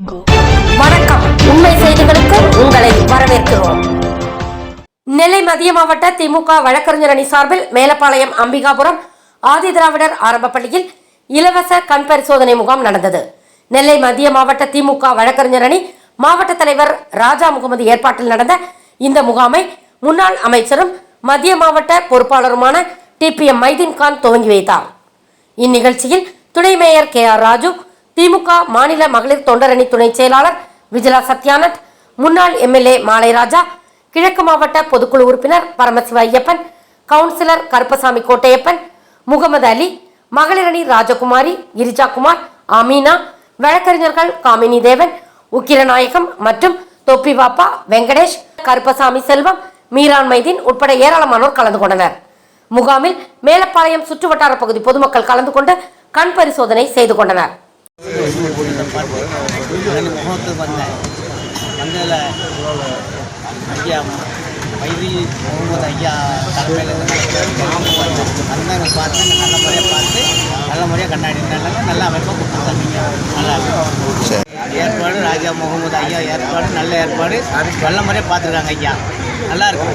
வணக்கம். உண்மை செய்திகளுக்கு உங்களை வரவேற்கிறோம். நெல்லை மத்திய மாவட்ட திமுக வழக்கறிஞர் அணி சார்பில் மேலப்பாளையம் அம்பிகாபுரம் ஆதி திராவிடர் ஆரம்ப பள்ளியில் இலவச கண் பரிசோதனை முகாம் நடந்தது. நெல்லை மத்திய மாவட்ட திமுக வழக்கறிஞர் அணி மாவட்ட தலைவர் ராஜா முகமது ஏற்பாட்டில் நடந்த இந்த முகாமை முன்னாள் அமைச்சரும் மத்திய மாவட்ட பொறுப்பாளருமான டி பி எம் மைதீன்கான் துவங்கி வைத்தார். இந்நிகழ்ச்சியில் துணை mayor K R Raju DMK மாநில மகளிர் தொண்டரணி துணை செயலாளர் விஜயா சத்யானந்த் முன்னாள் எம்எல்ஏ மாலைராஜா கிழக்கு மாவட்ட பொதுக்குழு உறுப்பினர் பரமசிவ ஐயப்பன் கவுன்சிலர் கருப்பசாமி கோட்டையப்பன் முகமது அலி மகளிரணி ராஜகுமாரி கிரிஜாகுமார் அமீனா வழக்கறிஞர்கள் காமினி தேவன் உக்கிரநாயகம் மற்றும் தொப்பி பாப்பா வெங்கடேஷ் கருப்பசாமி செல்வம் மீரான் மைதீன் உட்பட ஏராளமானோர் கலந்து கொண்டனர். முகாமில் மேலப்பாளையம் சுற்றுவட்டார பகுதி பொதுமக்கள் கலந்து கொண்டு கண் பரிசோதனை செய்து கொண்டனர். ரெண்டு முகத்துக்கு வந்தேன். வந்ததில் ஐயா வைதி முகமது ஐயா தலைமையில் வந்தவங்க பார்த்து நல்ல முறையாக பார்த்து நல்ல முறையாக கண்ணாடி நல்லா நல்ல அமைப்பாக கொடுத்துருந்தாங்க நல்லா இருக்கும் ஏற்பாடு ராஜா முகமது ஐயா ஏற்பாடு நல்ல ஏற்பாடு. நல்ல முறையாக பார்த்துருக்காங்க ஐயா. நல்லா இருக்கும்